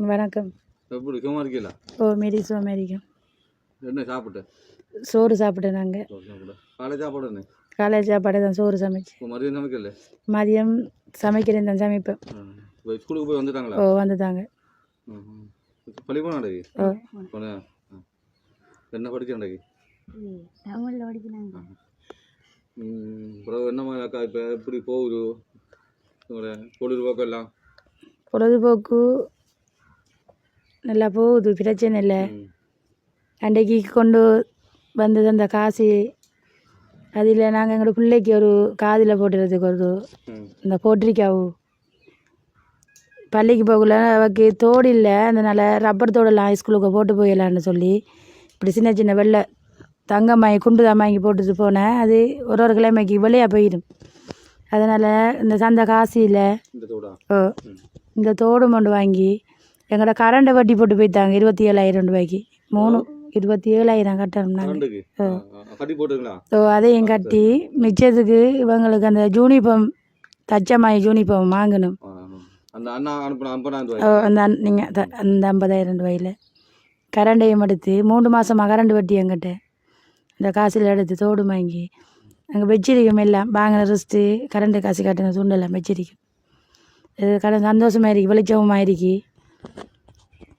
வணக்கம். எப்படி சும்மா இருக்கீங்களா? ஓ மெடிசோ அமெரிக்கா என்ன சாப்பிட்டு? சோறு சாப்பிட்டேன் நாங்கள் சாப்பிட காலை சாப்பாடு என்ன? காலேஜ் சாப்பாடு தான் சோறு சமைச்சு. மதியம் சமைக்கல? மதியம் சமைக்கிறேன் தான் சமைப்பேன். இப்போ ஸ்கூலுக்கு போய் வந்துட்டாங்களா? ஓ வந்துட்டாங்க. ம். பள்ளிக்கூடம் நடக்கு ஓ. என்ன? படிக்க நடக்கு தமிழில் படிக்கிறாங்க. என்ன மாதிரி அக்கா இப்போ எப்படி போகுது? பொழுதுபோக்கு எல்லாம் பொழுதுபோக்கு நல்லா போகுது பிரச்சனை இல்லை. அன்றைக்கு கொண்டு வந்தது அந்த காசு அதில் நாங்கள் எங்களோட பிள்ளைக்கு ஒரு காதில் போட்டுறதுக்கு ஒரு. இந்த போட்டிருக்காவு. பள்ளிக்கு போகல அவக்கு தோடு இல்லை. அதனால் ரப்பர் தோடெல்லாம் ஹைஸ்கூலுக்கு போட்டு போயிடலான்னு சொல்லி இப்படி சின்ன சின்ன வெள்ளை தங்கமாயி குண்டு தாமாங்கி போட்டுட்டு போனேன். அது ஒரு ஒரு கிழமைக்கு வெளியாக போயிடும். அதனால் இந்த சந்தை காசு இல்லை. ஓ இந்த தோடு மண்டு வாங்கி எங்களோட கரண்டை வட்டி போட்டு போயிட்டாங்க இருபத்தி ஏழாயிரம் ரூபாய்க்கு. மூணு இருபத்தி ஏழாயிரம் கட்டணும் நாங்கள் ஸோ அதையும் கட்டி மிச்சத்துக்கு இவங்களுக்கு அந்த யூனிஃபார்ம் தச்சமாய் யூனிஃபார்ம் வாங்கணும். அந்த ஓ, நீங்கள் அந்த ஐம்பதாயிரம் ரூபாயில். கரண்டையும் எடுத்து மூன்று மாதமாக கரண்ட் வட்டி எங்கிட்ட. இந்த காசில் எடுத்து தோடு வாங்கி அங்கே வச்சிருக்கோம் எல்லாம் வாங்கின ரிஸ்ட்டு கரண்ட்டு காசு கட்டின துண்டெல்லாம் வச்சிருக்கோம் இது கடன் சந்தோஷமாக இருக்கு வெளிச்சமாக இருக்கு.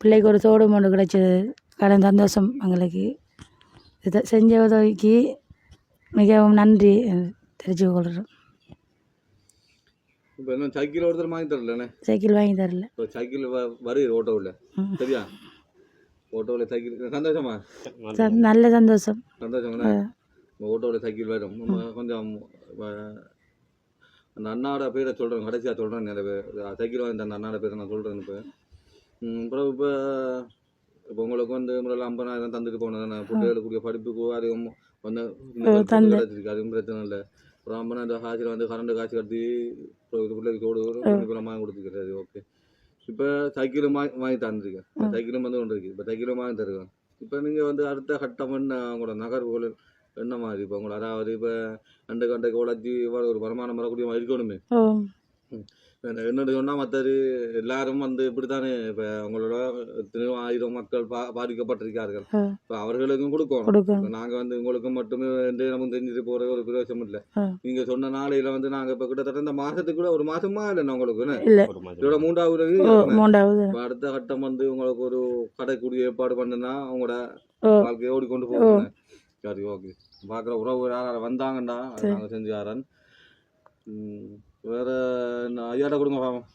பிள்ளைக்கு ஒரு தோடு மொண்டு கிடைச்சது. கடன் சந்தோஷம் எங்களுக்கு. இதை செஞ்ச உதவிக்கு மிகவும் நன்றி தெரிஞ்சு கொள்கிறோம். சைக்கிள் ஒருத்தர் வாங்கி தரலண்ணே? சைக்கிள் வாங்கி தரல. இப்போ சைக்கிள் வருது ஓட்டோவில். சரியா? ஓட்டோவில் சைக்கிள் சந்தோஷமா? நல்ல சந்தோஷம். சந்தோஷம்ண்ணே ஓட்டோவில் சைக்கிள் வரும். கொஞ்சம் அந்த அண்ணாவோட பேரை சொல்கிறேன் கடைசியாக சொல்கிறேன் நிறைய பேர் சைக்கிள் வாங்கி அந்த அண்ணாவோட பேரை நான் சொல்கிறேன் இப்போ. அப்புறம் இப்போ இப்போ உங்களுக்கு வந்து முதல்ல ஐம்பதாயிரம் தந்துட்டு போனது நான் பிள்ளைகளுக்குரிய படிப்புக்கு அதுவும் வந்து. கிடைச்சிருக்கு அதுவும் பிரச்சனை இல்லை அப்புறம் ஐம்பதாயிரம் காசில் வந்து கரண்ட் காசு கட்டி பிள்ளைக்கு யூனிஃபார்ம் வாங்கி கொடுத்துருக்காரு ஓகே இப்போ சைக்கிளும் வாங்கி வாங்கி தந்துருக்கேன் சைக்கிளும் வந்து கொண்டு இருக்கு இப்போ சைக்கிளும் வாங்கி தருவேன் இப்போ நீங்கள் வந்து அடுத்த கட்டம் என்ன உங்களோட நகர்வுகள் என்ன மாதிரி இப்போ உங்களை அதாவது இப்போ அண்டை கண்டைக்கு உழைச்சி ஒரு வருமானம் வரக்கூடிய இருக்கணுமே என்னன்னு சொன்னால் மற்றது எல்லாரும் வந்து இப்படித்தானே இப்போ உங்களோட எத்தனையோ ஆயிரம் மக்கள் பா பாதிக்கப்பட்டிருக்கார்கள். இப்போ அவர்களுக்கும் கொடுக்கணும். நாங்க வந்து உங்களுக்கு மட்டுமே வந்து நமக்கு தெரிஞ்சுட்டு போற ஒரு பிரயோசனம் இல்ல. நீங்க சொன்ன நாளையில வந்து நாங்க இப்ப கிட்டத்தட்ட இந்த மாசத்துக்கு கூட ஒரு மாசமா இல்லைண்ணா உங்களுக்கு? இதோட மூன்றாவது மூன்றாவது. இப்ப அடுத்த கட்டம் வந்து உங்களுக்கு ஒரு கடைக்குடி ஏற்பாடு பண்ணுனா உங்களோட ஓ. வாழ்க்கையை ஓடிக்கொண்டு போகணும் சரி ஓகே. பாக்குற உறவு யாராவது வந்தாங்கண்டா அது நாங்க செஞ்சு யாரன் வேற என்ன ஐயாட்ட கொடுங்க பாவம்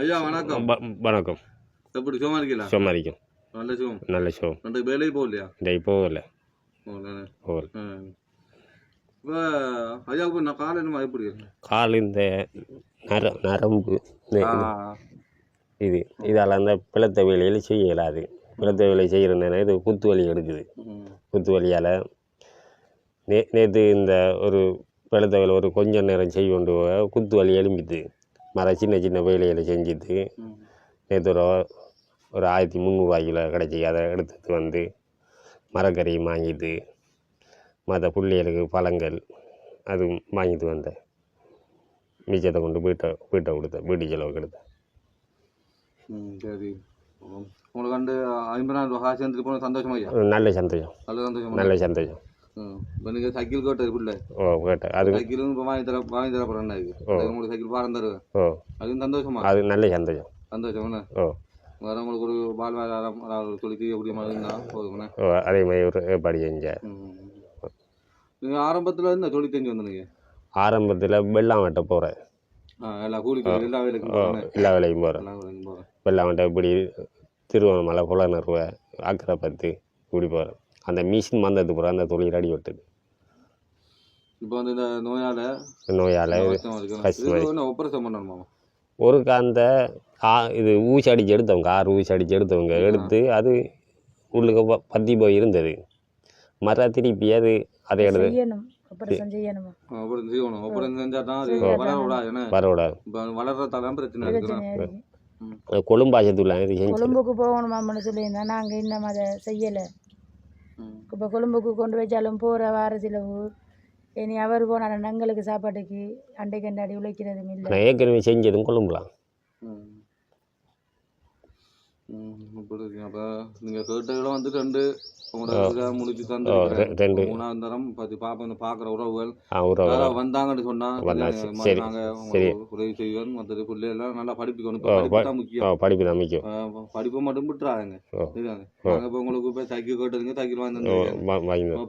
ஐயா வணக்கம். வணக்கம். எப்படி சும்மா இருக்கீங்களா? சோமாரிக்கும் நல்ல சுகம். நல்ல ஷோ ரெண்டு வேலைக்கு போகலையா? இந்த போகல. போகல. இப்போ ஐயா இப்போ நான் காலை என்னமா எப்படி கால் இந்த நர நரம்பு இது இதால் அந்த பிளத்த வேலையில் செய்ய இயலாது பிளத்த வேலை செய்கிறதுனால இது குத்து வலி எடுக்குது. குத்து வலியால் நே நேற்று இந்த ஒரு பிளத்த வேலை ஒரு கொஞ்ச நேரம் செய்ய கொண்டு குத்து வலி எலும்பிது மர சின்ன சின்ன வேலைகளை செஞ்சுட்டு ம். நேற்று ஒரு ஒரு ஆயிரத்தி முந்நூறுவாய்க்குள்ள கிடச்சி அதை எடுத்துட்டு வந்து மரக்கறியும் வாங்கிட்டு மற்ற பிள்ளைகளுக்கு பழங்கள் அதுவும் வாங்கிட்டு வந்தேன் மிச்சத்தை கொண்டு வீட்டை வீட்டை கொடுத்தேன் வீட்டு செலவுக்கு எடுத்தேன் ம், சரி. உங்களுக்கு வந்து ஐம்பதாயிரம் ரூபா காசு வந்துட்டு போன சந்தோஷமா நல்ல சந்தோஷம். நல்ல சந்தோஷமா நல்ல சந்தோஷம். நீங்கள் சைக்கிள் கேட்டது இல்லை ஓ கேட்டேன் அது சைக்கிளும் இப்போ வாங்கி தர வாங்கி தர போகிறேன் அது உங்களுக்கு சைக்கிள் பாரம் தருவேன் ஓ அதுவும் சந்தோஷமா அது நல்ல சந்தோஷம் சந்தோஷம் என்ன ஓ வேற உங்களுக்கு ஒரு வாழ்வாதாரம் சொல்லி தெரியக்கூடிய மாதிரி இருந்தால் போதுங்கண்ணே ஓ அதே மாதிரி ஒரு ஏற்பாடு செஞ்சேன் நீங்கள் ஆரம்பத்தில் என்ன சொல்லி தெரிஞ்சு வந்தீங்க ஆரம்பத்தில் வெள்ளாம் வெட்ட போகிறேன் எல்லா கூலிக்கு எல்லா வேலைக்கும் எல்லா வேலைக்கும் போகிறேன் வெள்ளாம் வெட்ட இப்படி திருவண்ணாமலை புலனருவை அக்கறை பத்து இப்படி போகிறேன் அந்த மிஷின் வந்ததுக்கு பிறகு அந்த தொழில் அடி விட்டுது இப்போ வந்து இந்த நோயால் நோயால் கஷ்டமா இருக்கு. கஷ்டமா இதுக்கு என்ன ஆப்ரேஷன் பண்ணணுமா? ஒரு அந்த இது ஊசி அடிச்சு எடுத்தவங்க கார் ஊசி அடிச்சு எடுத்தவங்க எடுத்து அது உள்ளுக்கு ப- பத்தி போய் இருந்தது. மர திருப்பி அது அதை எடுத்து செஞ்சு கொழும்புக்கு போகணுமாம்னு சொல்லியிருந்தேன். நாங்கள் இன்னும் அதை செய்யலை. இப்போ கொழும்புக்கு கொண்டு வச்சாலும் போகிற வார செலவு இனி அவர் போனார் எங்களுக்கு சாப்பாட்டுக்கு அண்டை கண்டாடி உழைக்கிறதும் இல்லை ஏற்கனவே செஞ்சதும் கொள்ளும்பலாம் ம். ம், இப்படி இருக்கு. அப்ப நீங்க கேட்டதுல வந்து ரெண்டு ரெண்டு. மூணாவது தரம் பத்தி பாப்ப பாக்குற உறவுகள். உறவு வந்தாங்கன்னு சொன்னா வந்தா இல்ல, சரி, இந்த மாதிரி சரி, நாங்க சரி. உங்களுக்கு உதவி செய்வோம். மற்றது பிள்ளைகள் நல்லா படிப்பிக்கணும் படிப்பு தான் முக்கியம். மட்டும் விட்டுறாங்க ஓ. இதுதானே நாங்க இப்ப உங்களுக்கு இப்ப சைக்கிள் கேட்டதுங்க சைக்கிள் வாங்கி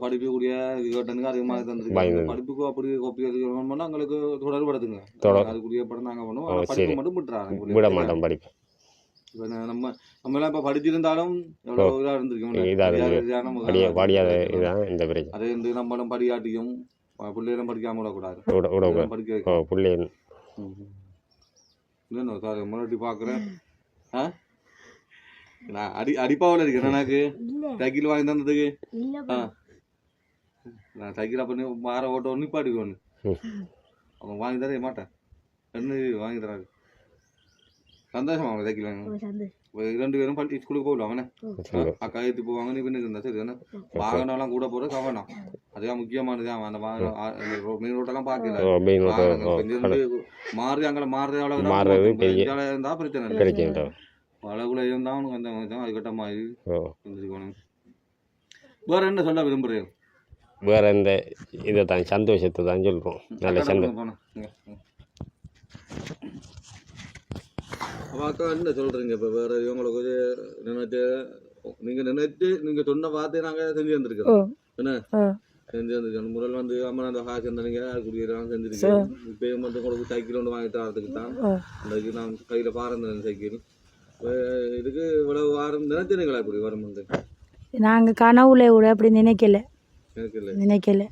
படிக்கக்கூடிய இது கேட்டதுங்க அதிகமாக வாங்கி தந்துருக்கேன். தந்து. படிப்புக்கு அப்படி கோப்பி எடுக்கணும்னா எங்களுக்கு தொடர்படுத்துங்க. அதுக்குரிய படம் நாங்க பண்ணுவோம். படிப்பை. மட்டும் விட்டுறாங்க விட மாட்டோம் படிப்பு. இப்ப நம்ம நம்ம எல்லாம் இப்ப படிச்சிருந்தாலும் எவ்வளவு இதா இருந்திருக்கோம் இதா இருந்து. படிய படியாத இதுதான் இந்த பிரச்சனை. அதே வந்து நம்மளும் படியாட்டியும் பிள்ளைகளும் படிக்காம விடக்கூடாது. படிக்க ஓ வைக்கணும். பிள்ளை ம். இல்லைண்ணா சார் முன்னாடி பார்க்குறேன். ஆ? நான் அடி அடிப்பாவில் இருக்கேன் எனக்கு சைக்கிள் வாங்கி தந்ததுக்கு? ஆ. நான் சைக்கிள் அப்போ வார ஓட்ட நிப்பாட்டிக்கணும் ம். அவன் வாங்கி தர மாட்டேன். ரெண்டு வாங்கி தராரு சந்தோஷமா அவங்க இப்ப ரெண்டு பேரும் பள்ளி ஸ்கூலுக்கு போகலாம். அக்கா ஏற்றி போவாங்க நீ பின்னுக்கு இருந்தா சரி தானே வாகனம்லாம் கூட போகிறது கவனம். அதுதான் முக்கியமானது. அவன் அந்த வாகனம் மெயின் ரோட்டெல்லாம் பார்க்கல ஓ மெயின் ரோட்டு வாகனங்கள் ஓ கொஞ்சம் இருந்து மாறி அங்கே மாறுறது அவ்வளோ இருந்தால் பிரச்சனை அளவுல இருந்தால் அவனுக்கு அந்த அதுக்கட்ட மாதிரி ஓ இருந்துருக்கணும் வேற என்ன சொல்ல விரும்புறேன் வேற இந்த இதை தான் சந்தோஷத்தை தான் சொல்கிறோம் நல்ல சந்தோஷம். போனேன் அக்கா என்ன சொல்றீங்க இப்போ வேற இவங்களுக்கு நினைச்சு நீங்க நினைச்சு நீங்க சொன்ன வார்த்தையை நாங்க செஞ்சு வந்திருக்கோம் என்ன? செஞ்சு வந்திருக்கோம் முதல்ல வந்து அம்மா அந்த காசு இருந்தீங்க அதுக்குரியெல்லாம் செஞ்சிருக்கேன் இப்பயும் வந்து உங்களுக்கு சைக்கிள் ஒன்று வாங்கி தரதுக்கு தான். இன்றைக்கு நான் கையில் பாருந்தேன் சைக்கிள். இப்ப இதுக்கு இவ்வளவு வாரம் நினைச்சிருங்களா இப்படி வரும் வந்து? நாங்கள் கனவுல கூட அப்படி நினைக்கல. நினைக்கல.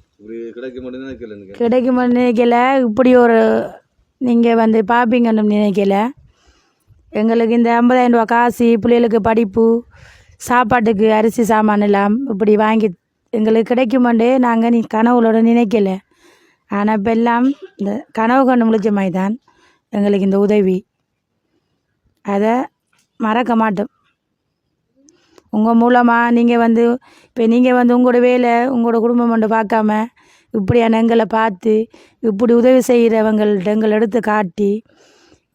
கிடைக்க நினைக்கல இப்படி ஒரு நீங்கள் வந்து பார்ப்பீங்கன்னு நினைக்கல. எங்களுக்கு இந்த ஐம்பதாயிரம் ரூபா காசு பிள்ளைகளுக்கு படிப்பு சாப்பாட்டுக்கு அரிசி சாமான் எல்லாம் இப்படி வாங்கி எங்களுக்கு கிடைக்குமாண்டே நாங்கள் நீ கனவுகளோட நினைக்கல. ஆனால் இப்போ எல்லாம் இந்த கனவு கண்டு முழிச்ச மாதிரி தான் எங்களுக்கு இந்த உதவி. அதை மறக்க மாட்டோம். உங்கள் மூலமாக நீங்கள் வந்து இப்போ நீங்கள் வந்து உங்களோட வேலை உங்களோட குடும்பம் மட்டும் பார்க்காம இப்படியான எங்களை பார்த்து இப்படி உதவி செய்கிறவங்கள்ட்ட எங்களை எடுத்து காட்டி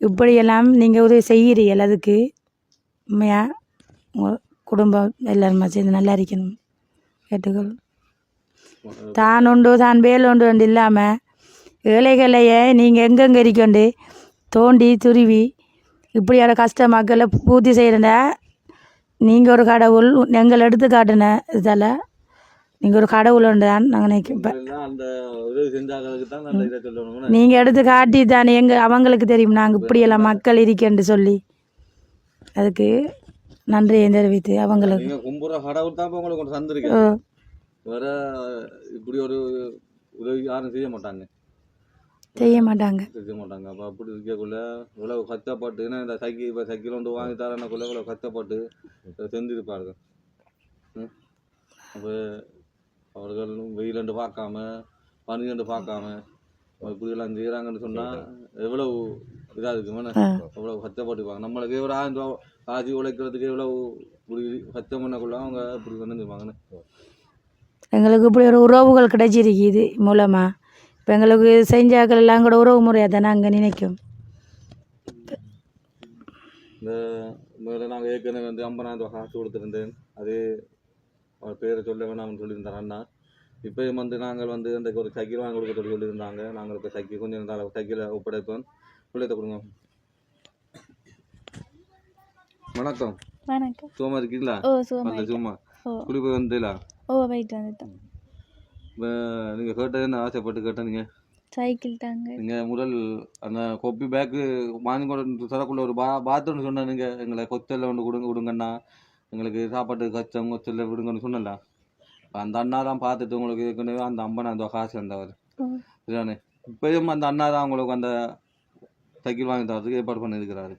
இப்படியெல்லாம் நீங்கள் உதவி செய்கிறீர்கள் அதுக்கு உண்மையாக உங்கள் குடும்பம் எல்லாருமா சேர்ந்து நல்லா இருக்கணும். கேட்டுக்கொள். தான் உண்டு தான் வேல் உண்டு உண்டு இல்லாமல் ஏழைகளையே நீங்கள் எங்கெங்கே இருக்கொண்டு? தோண்டி துருவி இப்படியான கஷ்ட மக்களை பூர்த்தி செய்கிறண்டா நீங்கள் ஒரு கடவுள் எங்களை எடுத்து காட்டின இதால் நீங்கள் ஒரு கடவுள் தான் நாங்கள் சொல்லணும் நீங்கள் எடுத்து காட்டி தானே எங்கள் அவங்களுக்கு தெரியும். நாங்கள் இப்படியெல்லாம் மக்கள் இருக்கேன்னு சொல்லி. அதுக்கு நன்றியை தெரிவித்து அவங்களுக்கு. கும்புற கடவுள் தான் உங்களுக்கு ஒன்று தந்திருக்கேன். வேற இப்படி ஒரு உதவி யாரும் செய்ய மாட்டாங்க. செய்ய மாட்டாங்க. செய்ய மாட்டாங்க. அப்போ அப்படி இருக்கக்குள்ள இவ்வளவு கஷ்டப்பட்டு ஏன்னா இந்த சைக்கிள் இப்போ சைக்கிள் ஒன்று வாங்கி தரேன்னக்குள்ள இவ்வளவு கஷ்டப்பட்டு செஞ்சிருப்பாருங்க ம்? அப்போ அவர்கள் வெயிலண்டு பார்க்காம பனியண்டு பார்க்காம இப்படியெல்லாம் செய்கிறாங்கன்னு சொன்னால் எவ்வளவு இதாக இருக்குமே ஆ. எவ்வளவு கஷ்டப்பட்டுப்பாங்க நம்மளுக்கு ஒரு ஆயிரம் ரூபா காசு உழைக்கிறதுக்கு எவ்வளவு இப்படி கஷ்டம் பண்ணக்குள்ள அவங்க இப்படி வந்துருப்பாங்கன்னு. எங்களுக்கு இப்படி ஒரு உறவுகள் கிடைச்சிருக்கு இது மூலமாக இப்போ எங்களுக்கு செஞ்சாக்கள் எல்லாம் கூட உறவு முறையாக தானே அங்கே நினைக்கும். இந்த முதல்ல நாங்கள் ஏற்கனவே வந்து ஐம்பதாயிரம் ரூபா காசு கொடுத்துருந்தேன். அது அவர் பேரை சொல்ல வேணாம்னு சொல்லியிருந்தார் அண்ணா. இப்போயும் வந்து நாங்கள் வந்து அந்த ஒரு சைக்கிள் வாங்கி கொடுக்க சொல்லி சொல்லியிருந்தாங்க. நாங்கள் இப்போ சைக்கிள் கொஞ்சம் இருந்தாலும் சைக்கிளை ஒப்படைப்போம். பிள்ளைத்த கொடுங்க வணக்கம். வணக்கம். சும்மா இருக்கீங்களா? ஓ சும்மா ஓ. குடி போய் வந்தீங்களா ஓ போயிட்டு வந்துட்டோம். நீங்கள் கேட்டது என்ன ஆசைப்பட்டு கேட்டீங்க சைக்கிள் தாங்க. நீங்கள் முதல் அந்த கொப்பி பேக்கு வாங்கி கொண்டு தரக்குள்ள ஒரு பா பாத்ரூம் சொன்ன நீங்கள் எங்களை கொத்தல்ல ஒன்று கொடுங்க கொடுங்கண்ணா. எங்களுக்கு சாப்பாட்டு கச்சம் கொத்தல்ல விடுங்கன்னு சொன்னல அந்த அண்ணா தான் பார்த்துட்டு உங்களுக்கு ஏற்கனவே அந்த அம்பன் அந்த காசு வந்தவர் இதுதானே இப்பயும் அந்த அண்ணா தான் உங்களுக்கு அந்த சைக்கிள் வாங்கி தரதுக்கு ஏற்பாடு பண்ணியிருக்கிறாரு.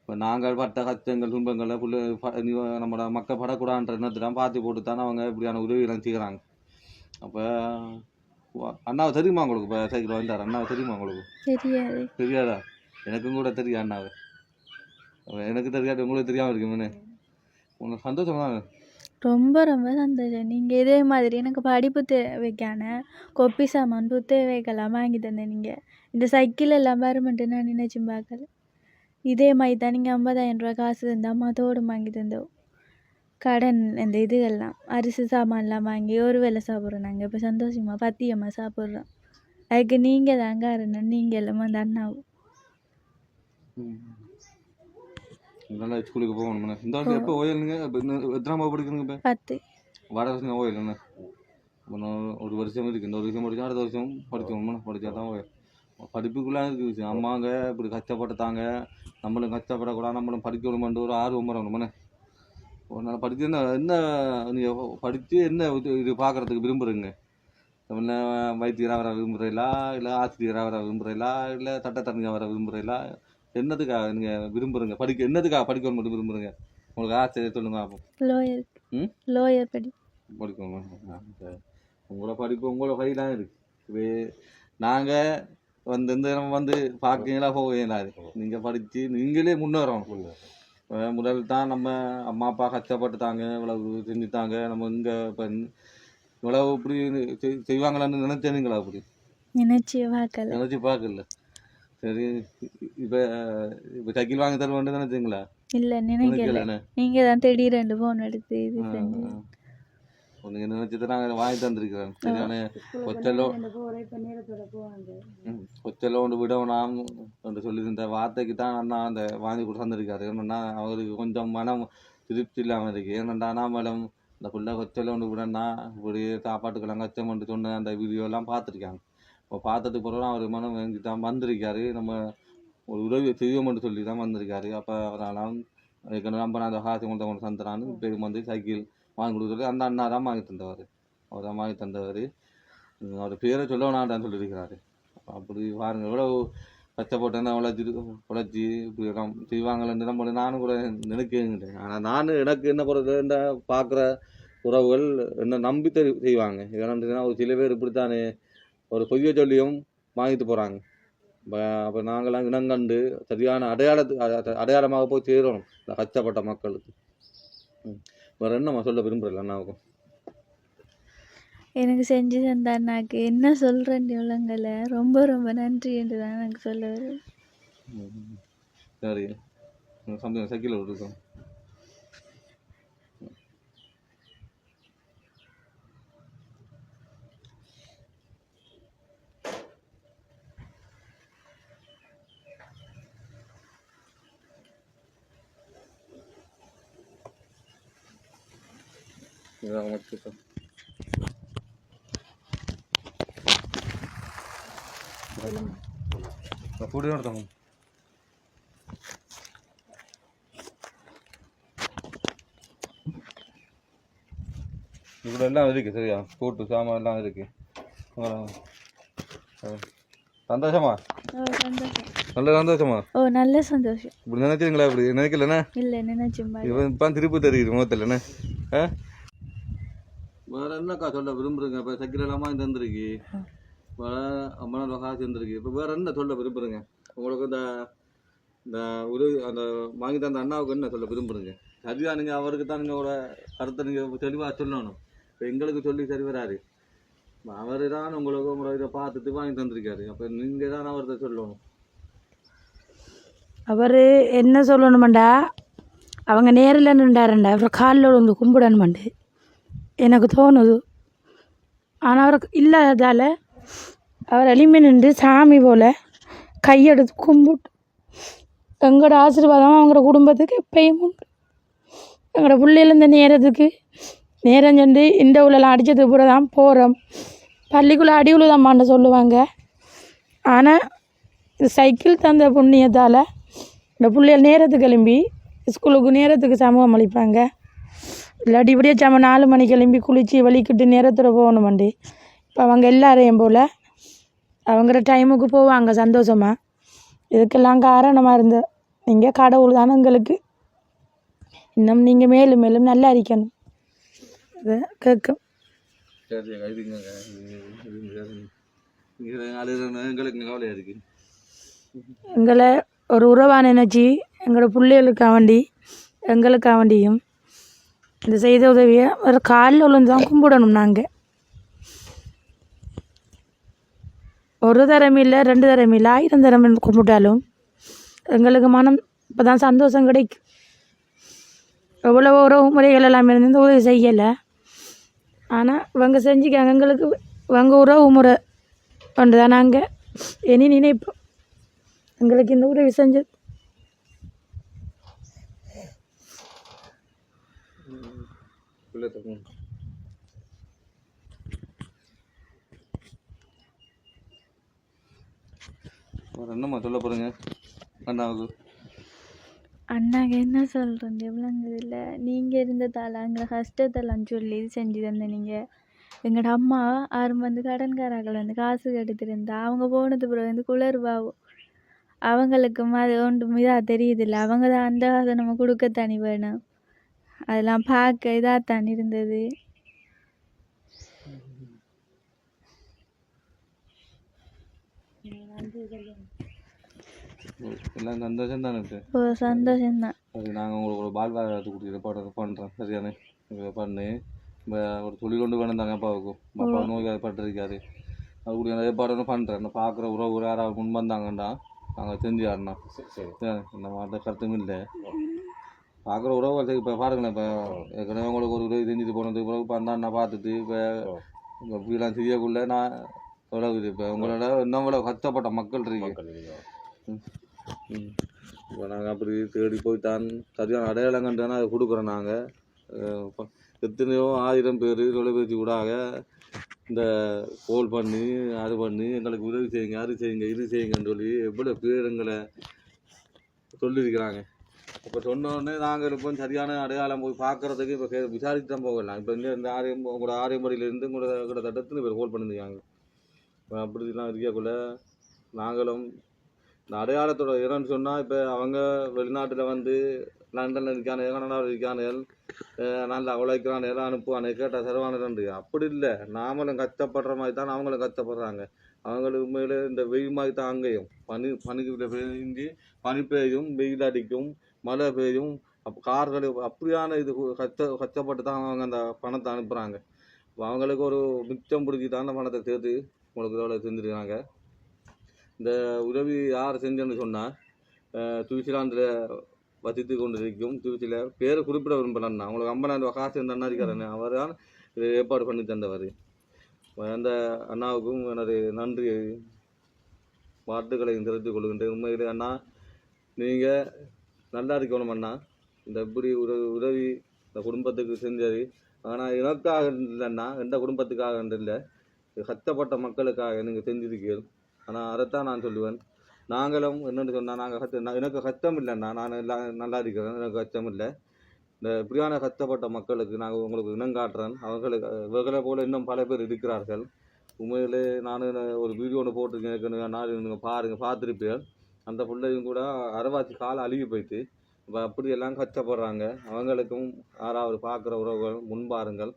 இப்போ நாங்கள் பட்ட கஷ்டங்கள் துன்பங்களை புள்ள நம்மளோட மக்கள் படக்கூடாதுன்ற எண்ணத்தெல்லாம் பார்த்து போட்டு தானே அவங்க இப்படியான உதவியெல்லாம் செய்கிறாங்க. அப்போ அண்ணாவை தெரியுமா உங்களுக்கு? இப்போ சைக்கிள் வாங்கி தரேன் அண்ணாவை தெரியுமா உங்களுக்கு? தெரியாது. தெரியாதா? எனக்கும் கூட தெரியும் அண்ணாவை. எனக்கு தெரியாது உங்களுக்கு தெரியாமல் இருக்குமே உனக்கு சந்தோஷமா ரொம்ப ரொம்ப சந்தோஷம். நீங்கள் இதே மாதிரி எனக்கு படிப்பு தேவைக்கான கொப்பி சாமான் புத்தேவைக்கெல்லாம் வாங்கி தந்தேன் நீங்கள் இந்த சைக்கிள் எல்லாம் வருமென்ட்டு நான் நினைச்சும் பார்க்கல. இதே மாதிரி தான் நீங்கள் ஐம்பதாயிரம் ரூபா காசு தந்து அம்மா தோடு வாங்கி தந்தோம். கடன் இந்த இதுகள்லாம் அரிசி சாமான்லாம் வாங்கி ஒரு வேளை சாப்பிட்றோம் நாங்கள் இப்போ சந்தோஷமாக பத்தியமாக சாப்பிட்றோம். அதுக்கு நீங்கள் தான் காரணம். நீங்கள் எல்லாம் அந்த அண்ணாவும். நல்லா ஸ்கூலுக்கு போகணும்ண்ணே இந்த வருஷம் எப்போ ஓயலுங்க எத்தனாம் படிக்கணுங்க இப்போ? பத்து. வர வருஷம் ஓயல் என்ன? இன்னும் ஒரு வருஷம் இருக்குது இந்த ஒரு வருஷம் படிச்சா அடுத்த வருஷம் படிக்கணும் படித்தா தான் ஓயல். படிப்புக்குள்ளே இருக்குது விஷயம் அம்மாங்க இப்படி கஷ்டப்பட்டுட்டாங்க நம்மளும் கஷ்டப்படக்கூடாது. நம்மளும் படிக்கணுமென்ற ஒரு ஆர்வம் வரணும்ண்ணே ஒரு நாள் படித்து என்ன என்ன நீங்கள் படித்து என்ன இது இது பார்க்குறதுக்கு விரும்புகிறீங்க என்ன வைத்தியராக வர விரும்புகிறீங்களா இல்லை ஆசிரியராக வர விரும்புகிறீங்களா இல்லை சட்டத்தரணியாக வர விரும்புகிறீங்களா என்னதுக்காக நீங்கள் விரும்புகிறீங்க படிக்க என்னதுக்காக படிக்கணும் மட்டும் விரும்புகிறீங்க உங்களுக்கு ஆசிரியர் சொல்லுங்க பார்ப்போம் லோயர் ம்? லோயர் படி. படிக்கணும். உங்களோட படிப்பு உங்களோட கையிலாம் இருக்கு. இப்போ நாங்கள் வந்து இந்த நம்ம வந்து பார்க்கீங்களா போவீங்களா நீங்கள் படித்து நீங்களே முன்னேறணும். முதல் தான் நம்ம அம்மா அப்பா கஷ்டப்பட்டுட்டாங்க இவ்வளவு செஞ்சுட்டாங்க. நம்ம இங்கே இப்போ இவ்வளவு இப்படி செய்- செய்வாங்களான்னு நினைச்சேனுங்களா அப்படி? நினைச்சு பார்க்கல. நினச்சி பார்க்கல. சரி இப்போ இப்போ சைக்கிள் வாங்கி தருவேன் நினைச்சீங்களா இல்லை நினைக்கல. நீங்கள் தான்? திடீரெண்டு ஃபோன் எடுத்து இது செஞ்சு. ஒன்று நினைச்சதை நாங்கள் வாங்கி தந்திருக்கிறேன் சரியான ம், கொச்சல ஒன்று விடணும் என்று சொல்லியிருந்த வார்த்தைக்கு தான் அண்ணா அந்த வாங்கி கொண்டு தந்திருக்காரு. ஏன்னா அவருக்கு கொஞ்சம் மனம் திருப்தி இல்லாமல் இருக்கு. ஏன்னா நாமளும் இந்த பிள்ளை கொச்சல ஒன்று விடனா இப்படி சாப்பாட்டுக்கெல்லாம் கஷ்டம் என்று சொன்ன அந்த வீடியோலாம் பார்த்துருக்காங்க. இப்போ பார்த்ததுக்கு பிறகு அவர் மனம் வாங்கி தான் வந்திருக்காரு. நம்ம ஒரு உதவி செய்வோம்னு சொல்லி தான் வந்திருக்காரு. அப்போ அவரால் ஏற்கனவே நம்ம அந்த காசு கொண்டு கொண்டு தந்துறான்னு பேர் வந்து சைக்கிள் வாங்கி கொடுக்குறது அந்த அண்ணா தான் வாங்கி தந்தவர். அவர் தான் வாங்கி தந்தவர். அவர் பேரை சொல்ல வேணாண்டான்னு சொல்லியிருக்கிறாரு. அப்படி பாருங்க எவ்வளோ கஷ்டப்பட்டேன்னா உழைச்சி உழைச்சி இப்படி எல்லாம் செய்வாங்களேன்னு நம்ம நானும் கூட நினைக்கிறேன் ஆனால் நான் எனக்கு என்ன பொறுத்த பார்க்குற உறவுகள் என்ன நம்பி செய்வாங்க. ஏன்னா ஒரு சில பேர் இப்படித்தானே ஒரு பொய்யை சொல்லியும் வாங்கிட்டு போகிறாங்க அப்போ நாங்களாம் இனங்கண்டு சரியான அடையாளத்து அட- அடையாளமாக போய் சேரணும். இந்த கஷ்டப்பட்ட மக்களுக்கு. ம். வேற என்னம்மா சொல்ல விரும்புகிறேன் அண்ணாவுக்கும் எனக்கு செஞ்சு தந்த அண்ணாக்கு என்ன சொல்கிறேன் உள்ளங்களை ரொம்ப ரொம்ப நன்றி என்று தான் எனக்கு சொல்ல வருது ம். சரி. சம்திங் சைக்கிளில் இருக்கோம் நிலம் வச்சுக்கோம் கூடி நடத்தணும் இவ்வளோ எல்லாம் இருக்குது சரியா? கூட்டு சாமான் எல்லாம் இருக்கு. சந்தோஷமா? நல்ல சந்தோஷமா? ஓ நல்ல சந்தோஷம். இப்படி நினைச்சிருங்களா இப்படி? நினைக்கலண்ணா? இல்லை நினைச்சேன் இப்போ திருப்பி தெரியுது முகத்தில் என்ன வேற என்னக்கா சொல்ல விரும்புறீங்க? இப்போ சைக்கிள் எல்லாம் வாங்கி வேற ஐம்பதாயிரம் காசு தந்துருக்கு இப்போ வேற என்ன சொல்ல விரும்புறீங்க? உங்களுக்கு இந்த இந்த உரு அந்த வாங்கி தந்த அண்ணாவுக்கு என்ன சொல்ல விரும்புறீங்க? சரியா நீங்க அவருக்கு தான் நீங்களோட கருத்தை நீங்க தெளிவா சொல்லணும். இப்போ எங்களுக்கு சொல்லி சரி வராரு அவர் தான் உங்களுக்கு உங்களை இதை பார்த்துட்டு வாங்கி தந்திருக்காரு. அப்போ நீங்க தான் அவர்கிட்ட சொல்லணும். அவர் என்ன சொல்லணுமாண்டா? அவங்க நேரில் நின்றாருண்டா. அப்புறம் காலில் வந்து கும்பிடணுமாண்டு. எனக்கு தோணுது. ஆனால் அவருக்கு இல்லாததால் அவர் எளிமை நின்று சாமி போல் கையெடுத்து கும்பிட்டு எங்களோட ஆசீர்வாதம் அவங்களோட குடும்பத்துக்கு எப்பயும் உண்டு. எங்களோட பிள்ளைகள் இந்த நேரத்துக்கு நேரம் சென்று இந்த உள்ளலாம் அடித்ததுக்கு கூட தான் போகிறோம் பள்ளிக்குள்ளே அடி உழுதாம்மான்னு சொல்லுவாங்க. ஆனால் இந்த சைக்கிள் தந்த புண்ணியத்தால் இந்த பிள்ளைகள் நேரத்துக்கு கிளம்பி ஸ்கூலுக்கு நேரத்துக்கு சமூகம் அளிப்பாங்க. இல்லாட்டி இப்படியே சம நாலு மணிக்கு கிளம்பி குளித்து வலிக்கிட்டு நேரத்தில் போகணுமாண்டி. இப்போ அவங்க எல்லாரையும் போல் அவங்கள டைமுக்கு போவாங்க சந்தோஷமாக இதுக்கெல்லாம் காரணமாக இருந்த நீங்கள் கடவுள் தானே எங்களுக்கு. இன்னும் நீங்கள் மேலும் மேலும் நல்லா இருக்கணும். கேட்கும். இது இருக்கு. எங்களை ஒரு உறவாக நினச்சி எங்களோட பிள்ளைகளுக்காக வேண்டி எங்களுக்காக வேண்டியும் இந்த செய்த உதவியை ஒரு காலில் விழுந்து தான் கும்பிடணும் நாங்கள் ஒரு தரம் இல்லை ரெண்டு தரம் இல்லை ஆயிரம் தரம் கும்பிட்டாலும் எங்களுக்கு மனம் இப்போ தான் சந்தோஷம் கிடைக்கும். எவ்வளோ உறவு முறைகள் எல்லாமே இருந்து இந்த உதவி செய்யலை. ஆனால் இவங்க செஞ்சுக்காங்க எங்களுக்கு இவங்க உறவு முறை ஒன்று தான் நாங்கள் இனி நினைப்போம். எங்களுக்கு இந்த உதவி செஞ்சது பிள்ளை தக்கும் வேறு என்னம்மா சொல்ல போகிறீங்க அண்ணாவுக்கு அண்ணாக்கு என்ன சொல்கிறது விளங்குதில்ல நீங்கள் இருந்ததால் எங்களை கஷ்டத்தெல்லாம் சொல்லி இது செஞ்சு தந்த நீங்கள் எங்களோட அம்மா ஆறும் வந்து கடன்காராக்கள் வந்து காசு கெடுத்திருந்தா அவங்க போனது பிறகு வந்து குளர்வாவோ அவங்களுக்கும் அது ஒன்றும் இதாக தெரியுதில்ல. அவங்க தான் அந்த காசை நம்ம தனி வேணும். அதெல்லாம் பார்க்க இதாகத்தான் இருந்தது. எல்லாம் சந்தோஷம் தானே சந்தோஷம்தான். அது நாங்கள் உங்களுக்கு ஒரு பால் வாரத்து கொடுத்து பாடம் பண்ணுறோம் சரியானே இதை பண்ணி. ஒரு தொழில் கொண்டு வேணும் தாங்க அப்பாவுக்கும் அப்பா நோய் பட்டிருக்காரு அது கூட நிறைய பாடம் பண்ணுறேன் நான் பார்க்குற உறவு யாராவது முன் வந்தாங்கண்டா நாங்கள் செஞ்சாருண்ணா சரி இந்த மாட்ட கருத்தும் இல்லை. பார்க்குற உறவுகள் இப்போ பாருங்களேன் இப்போ ஏற்கனவே உங்களுக்கு ஒரு உதவி செஞ்சுட்டு போனதுக்கு பிறகு இப்போ அந்த அண்ணா பார்த்துட்டு இப்போ உங்கள் இப்படிலாம் செய்யக்குள்ள நான் எவ்வளோ இது இப்போ உங்களோட இன்னும் இவ்வளோ கஷ்டப்பட்ட மக்கள் இருக்கு. இப்போ நாங்கள் அப்படி தேடி போய் தான் சரியான அடையாளம் கண்டு தானே அதை கொடுக்குறோம் நாங்கள் எத்தனையோ ஆயிரம் பேர் தொலைபேசி கூடாக இந்த கோல் பண்ணி அது பண்ணி எங்களுக்கு உதவி செய்யுங்க அது செய்யுங்க இது செய்யுங்கன்னு சொல்லி எவ்வளோ பேர் எங்களை சொல்லியிருக்கிறாங்க. இப்போ சொன்னோடனே நாங்கள் இப்போ சரியான அடையாளம் போய் பார்க்கறதுக்கு இப்போ கே விசாரித்து தான் போகலாம். இப்போ இங்கே இந்த ஆரியம் உங்களோட ஆரியம்படியிலேருந்து உங்களோட கிட்டத்தட்ட எத்தனை பேர் கோல் பண்ணியிருக்காங்க இப்போ அப்படிலாம் இருக்கக்குள்ள நாங்களும் இந்த அடையாளத்தோட இடம்னு சொன்னால் இப்போ அவங்க வெளிநாட்டில் வந்து லண்டனில் இருக்கானே கனடாவில் இருக்கானுகள் நல்லா உழைக்கிறானே எல்லாம் அனுப்புவானே கேட்டால் செலவானு அப்படி இல்லை. நாமளும் கஷ்டப்படுற மாதிரி தான் அவங்களும் கஷ்டப்படுறாங்க. அவங்களுக்கு உண்மையில் இந்த வெயில் மாதிரி தான் அங்கேயும் பனி பனிக்கு பெய்ஞ்சு பனி பெய்யும் வெயில் அடிக்கும். மழை பெய்யும் அப்போ கார்கள் அப்படியான இது கஷ்ட கஷ்டப்பட்டு தான் அவங்க அந்த பணத்தை அனுப்புகிறாங்க அவங்களுக்கு ஒரு மிச்சம் பிடிச்சி தான் அந்த பணத்தை சேர்த்து உங்களுக்கு எவ்வளோ செஞ்சுருக்காங்க. இந்த உதவி யார் செஞ்சேன்னு சொன்னால் சுவிட்சர்லாந்தில் வசித்து கொண்டிருக்கும் சுவிட்சில் பேரை குறிப்பிட விரும்பலண்ணா அவங்களுக்கு ஐம்பதாயிரம் ரூபா காசு இந்த அண்ணா இருக்காருன்னு அவர் தான் இதை ஏற்பாடு பண்ணி தந்தவர். அந்த அண்ணாவுக்கும் எனது நன்றி வாழ்த்துக்களை தெரிவித்துக் கொள்கின்றேன். உண்மையிலே அண்ணா நீங்கள் நல்லா இருக்கணும் அண்ணா. இந்த இப்படி உதவி உதவி இந்த குடும்பத்துக்கு செஞ்சது. ஆனால் எனக்காக இல்லைன்னா எந்த குடும்பத்துக்காக இல்லை. கஷ்டப்பட்ட மக்களுக்காக நீங்கள் செஞ்சிருக்கீர்கள் ஆனால் அதைத்தான் நான் சொல்லுவேன். நாங்களும் என்னென்னு சொன்னால் நாங்கள் கஷ்ட நான் எனக்கு கஷ்டம் இல்லைண்ணா நான் எல்லாம் நல்லா இருக்கிறேன். எனக்கு கஷ்டம் இல்லை. இந்த இப்படியான கஷ்டப்பட்ட மக்களுக்கு நாங்கள் உங்களுக்கு இனம் காட்டுறேன். அவங்களுக்கு இவர்களை போல இன்னும் பல பேர் இருக்கிறார்கள். உண்மையிலே நான் ஒரு வீடியோ ஒன்று போட்டிருக்கேன். நான் நீங்கள் பாருங்கள் பார்த்துருப்பேன். அந்த பிள்ளையும் கூட அரைவாசி காலை அழுகி போயிட்டு இப்போ அப்படியெல்லாம் கஷ்டப்படுறாங்க. அவங்களுக்கும் யாராவது பார்க்குற உறவுகள் முன்பாருங்கள்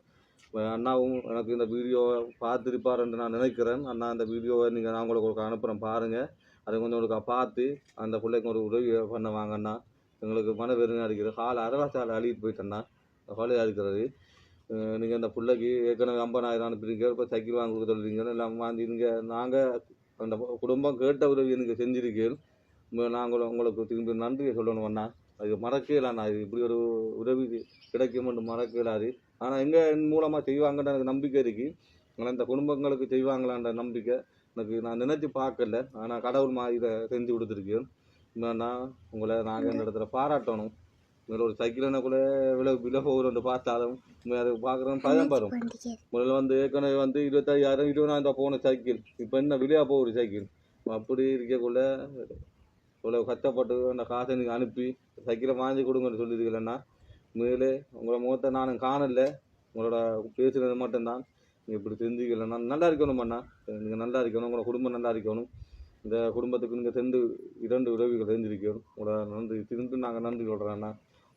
அண்ணாவும் எனக்கு இந்த வீடியோவை பார்த்துருப்பாருன்னு நான் நினைக்கிறேன். அண்ணா அந்த வீடியோவை நீங்கள் நான் உங்களுக்கு ஒரு அனுப்புகிறேன் பாருங்கள் அதை கொஞ்சம் உங்களுக்கு பார்த்து அந்த பிள்ளைக்கு ஒரு உதவி பண்ண வாங்கண்ணா எங்களுக்கு மன வெறுங்க அடிக்கிறது கால் அரவாசால் அழுகிட்டு போயிட்டேன்னா கவலையாக இருக்கிறது நீங்கள் அந்த பிள்ளைக்கு ஏற்கனவே ஐம்பதாயிரம் அனுப்புறீங்க இப்போ சைக்கிள் வாங்க கொடுக்க சொல்கிறீங்க எல்லாம் வாங்கி நீங்கள் நாங்கள் அந்த குடும்பம் கேட்ட உதவி எனக்கு செஞ்சிருக்கீங்க நாங்கள் உங்களுக்கு திரும்பி நன்றியை சொல்லணும் அண்ணா. அது மறக்கலாண்ணா இது இப்படி ஒரு உதவி கிடைக்குமென்று மறக்கலாது ஆனால் எங்கே என் மூலமாக செய்வாங்கன்ற எனக்கு நம்பிக்கை இருக்கு. ஆனால் இந்த குடும்பங்களுக்கு செய்வாங்களான்ற நம்பிக்கை எனக்கு நான் நினைச்சு பார்க்கல. ஆனால் கடவுள் மா இதை செஞ்சு கொடுத்துருக்கேன் என்னன்னா உங்களை நாங்கள் இந்த இடத்துல பாராட்டணும். இதில் ஒரு சைக்கிள் கூட விலை விலை போகிறோம் பார்த்தாலும் அதை பார்க்குறோம் பயம் வரும். முதல்ல வந்து ஏற்கனவே வந்து இருபத்தாயிரம் இருபதாயிரம் ரூபா போன சைக்கிள் இப்போ என்ன விலையாக போகுது சைக்கிள் அப்படி இருக்கக்குள்ள இவ்வளோ கஷ்டப்பட்டு அந்த காசை நீங்கள் அனுப்பி சைக்கிளை வாங்கி கொடுங்கன்னு சொல்லியிருக்கலன்னா மேலே உங்களை முகத்தை நானும் காணல. உங்களோட பேசுனது மட்டும்தான். நீங்கள் இப்படி செஞ்சுக்கலன்னா நல்லா இருக்கணும் அண்ணா நீங்கள் நல்லா இருக்கணும் உங்களோட குடும்பம் நல்லா இருக்கணும். இந்த குடும்பத்துக்கு நீங்கள் சென்று இரண்டு உதவிகள் செஞ்சிருக்கணும் உங்களோட நன்றி திரும்பி நாங்கள் நன்றி சொல்கிறோம் அண்ணா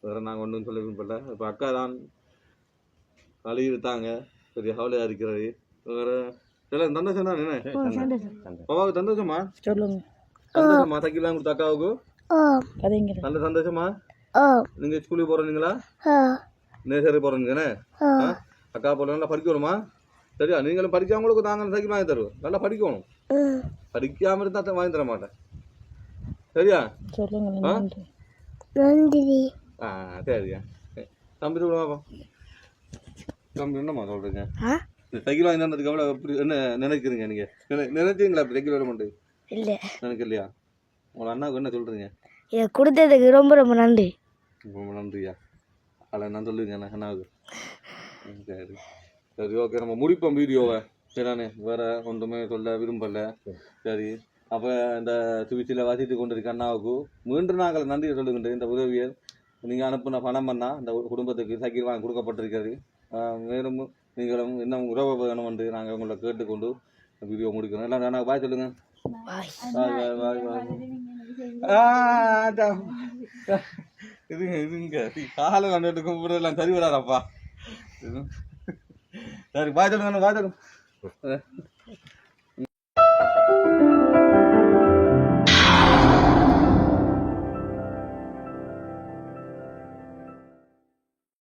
வேறு நாங்கள் ஒன்றும் சொல்ல விரும்பல. இப்போ அக்கா தான் அழுகிட்டாங்க பெரிய கவலையாக இருக்கிறது. வேறு எல்லாம் சந்தோஷம். தான் என்ன சந்தோஷமா? சொல்லுங்க. சந்தோஷமா சைக்கிள்லாம் கொடுத்த அக்காவுக்கு? கதைங்கிற நல்ல சந்தோஷமா? நீங்க ஸ்கூலுக்கு போறீங்களா? நேசரி போகிறேன்னு அக்கா போல நல்லா படிக்கணுமா? சரியா? நீங்களும் படிக்காமங்களுக்கு நாங்கள் சைக்கிள் வாங்கி தருவோம் நல்லா படிக்கணும். படிக்காம இருந்தா தான் வாங்கி தர மாட்டேன். சரியா? சொல்லுங்க ஆ? நன்றி. ஆ சரியா. தம்பி சொல்லுவாப்பா தம்பி என்னம்மா சொல்றீங்க? இந்த சைக்கிள் வாங்கி தந்ததுக்கு எவ்வளோ எப்படி என்ன நினைக்கிறீங்க நீங்கள் நினை நினைச்சீங்களா அப்படி சைக்கிள் வர மாட்டேன் இல்லை. நினைக்கலையா? உங்கள் அண்ணாவுக்கு என்ன சொல்கிறீங்க இதை கொடுத்ததுக்கு ரொம்ப ரொம்ப நன்றி. ரொம்ப நன்றியா? அதில் என்ன சொல்லுங்க என்ன அண்ணாவுக்கு. சரி. சரி ஓகே நம்ம முடிப்போம் வீடியோவை. சரிதானே வேற ஒன்றுமே சொல்ல விரும்பல. சரி அப்போ இந்த சுவிட்சில் வாசித்து கொண்டிருக்க அண்ணாவுக்கு மீண்டும் நாங்கள் நன்றி சொல்லுகின்ற இந்த உதவியை நீங்கள் அனுப்பின பணம் பண்ணா இந்த குடும்பத்துக்கு சைக்கிள் வாங்கி கொடுக்கப்பட்டிருக்கிறது. மேலும் நீங்களும் இன்னும் உறவு வேணும் என்று நாங்கள் உங்களை கேட்டுக்கொண்டு வீடியோ முடிக்கிறோம். எல்லாம் நாங்கள் பாய் சொல்லுங்க. பாய் பாய் பாய் பாய் பாய் ஆ, அதான். இது இதுங்க காலை கண்டுட்டு கும்பிடலாம் சரி வராதப்பா சரி பாய் சொல்லுங்க பாய் சொல்லுங்க